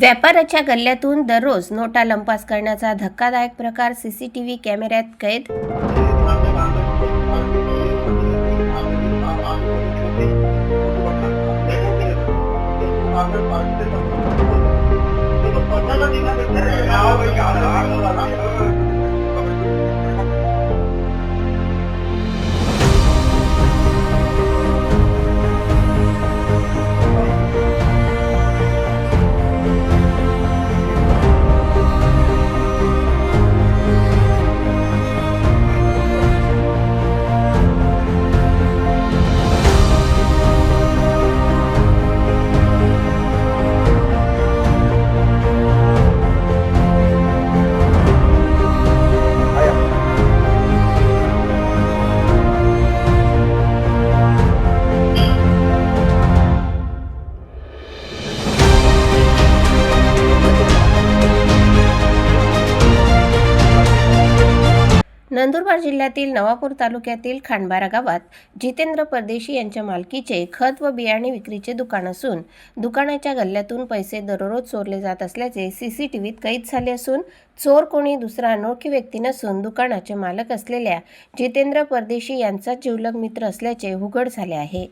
व्यापाराच्या गल्ल्यातून दररोज नोटा लंपास करण्याचा धक्कादायक प्रकार सीसीटीव्ही कॅमेऱ्यात कैद? नंदुरबार जिल्ह्यातील नवापूर तालुक्यातील खांडबारा गावात जितेंद्र परदेशी यांच्या मालकीचे खत व बियाणे विक्रीचे दुकान असून दुकानाच्या गल्ल्यातून पैसे दररोज चोरले जात असल्याचे सीसीटीव्हीत कैद झाले असून चोर कोणी दुसरा अनोळखी व्यक्ती नसून दुकानाचे मालक असलेल्या जितेंद्र परदेशी यांचा जीवलग मित्र असल्याचे उघड झाले आहे.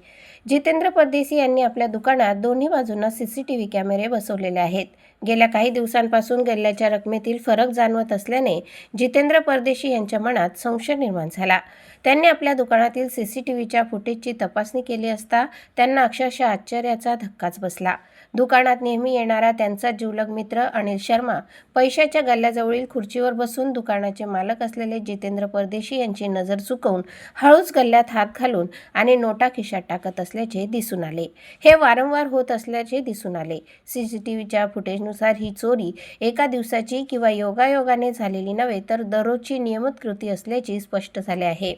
जितेंद्र परदेशी यांनी आपल्या दुकानात दोन्ही बाजूंना सीसीटीव्ही कॅमेरे बसवलेले आहेत. गेल्या काही दिवसांपासून गल्ल्याच्या रकमेतील फरक जाणवत असल्याने जितेंद्र परदेशी यांच्या मनात संशय निर्माण झाला. त्यांनी आपल्या दुकानातील सी सी टी व्हीच्या फुटेजची तपासणी केली असता त्यांना अक्षरशः आश्चर्याचा धक्काच बसला. दुकानात नेहमी येणारा त्यांचा जीवलग मित्र अनिल शर्मा पैशाच्या गल्ल्याजवळील खुर्चीवर बसून दुकानाचे मालक असलेले जितेंद्र परदेशी यांची नजर चुकवून हळूच गल्ल्यात हात घालून आणि नोटा खिशात टाकत असल्याचे दिसून आले. हे वारंवार होत असल्याचे दिसून आले. सीसीटीव्हीच्या फुटेजनुसार ही चोरी एका दिवसाची किंवा योगायोगाने झालेली नव्हे तर दररोजची नियमित कृती असल्याचे स्पष्ट झाले आहे.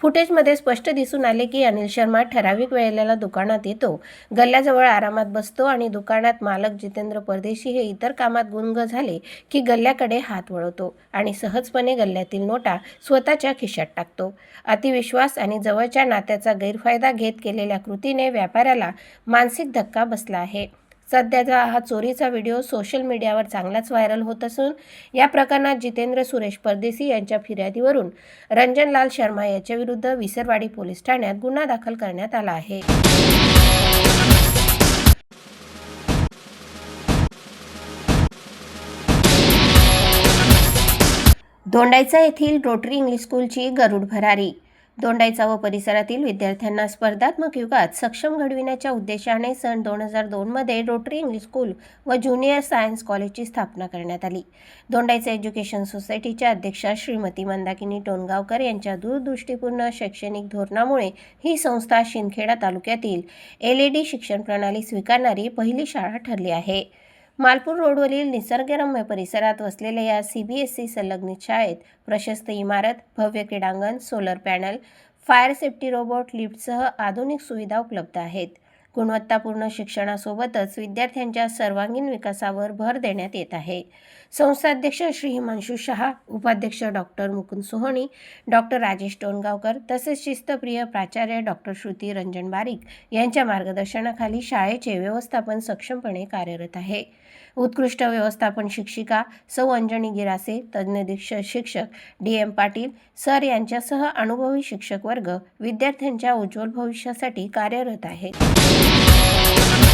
फुटेजमध्ये स्पष्ट दिसून आले की अनिल शर्मा ठराविक वेळेला दुकानात येतो. गल्ल्याजवळ आरामात बसतो आणि दुकानात मालक जितेंद्र परदेशी हे इतर कामात गुंग झाले की गल्ल्याकडे हात वळवतो आणि सहजपणे गल्ल्यातील नोटा स्वतःच्या खिशात टाकतो. अतिविश्वास आणि जवळच्या नात्याचा गैरफायदा घेत केलेल्या कृतीने व्यापाऱ्याला मानसिक धक्का बसला आहे. सध्याचा हा चोरीचा व्हिडिओ सोशल मीडियावर चांगलाच व्हायरल होत असून या प्रकरणात जितेंद्र सुरेश परदेसी यांच्या फिर्यादीवरून रंजनलाल शर्मा याच्याविरुद्ध विसरवाडी पोलीस ठाण्यात गुन्हा दाखल करण्यात आला आहे. धोंडायचा येथील रोटरी इंग्लिश स्कूलची गरुड भरारी दोंडाईचा व परिसरातील विद्यार्थ्यांना स्पर्धात्मक युगात सक्षम घडविण्याच्या उद्देशाने सन दोन हजार दोनमध्ये रोटरी इंग्लिश स्कूल व ज्युनियर सायन्स कॉलेजची स्थापना करण्यात आली. दोंडाईचे एज्युकेशन सोसायटीच्या अध्यक्षा श्रीमती मंदाकिनी टोनगावकर यांच्या दूरदृष्टीपूर्ण शैक्षणिक धोरणामुळे ही संस्था शिंदखेडा तालुक्यातील एल ई डी शिक्षण प्रणाली स्वीकारणारी पहिली शाळा ठरली आहे. मालपूर रोडवरील निसर्गरम्य परिसरात वसलेल्या या सी बी एस ई संलग्नित शाळेत प्रशस्त इमारत भव्य क्रीडांगण solar panel fire safety robot लिफ्टसह आधुनिक सुविधा उपलब्ध आहेत. गुणवत्तापूर्ण शिक्षणासोबतच विद्यार्थ्यांच्या सर्वांगीण विकासावर भर देण्यात येत आहे. संस्थाध्यक्ष श्री हिमांशू शहा उपाध्यक्ष डॉक्टर मुकुंद सोहणी डॉक्टर राजेश टोनगावकर तसेच शिस्तप्रिय प्राचार्य डॉक्टर श्रुती रंजन बारीक यांच्या मार्गदर्शनाखाली शाळेचे व्यवस्थापन सक्षमपणे कार्यरत आहे. उत्कृष्ट व्यवस्थापन शिक्षिका सौ अंजनी गिरासे तज्ज्ञ शिक्षक डी एम पाटील सर यांच्यासह अनुभवी शिक्षक वर्ग विद्यार्थ्यांच्या उज्ज्वल भविष्यासाठी कार्यरत आहेत Thank you.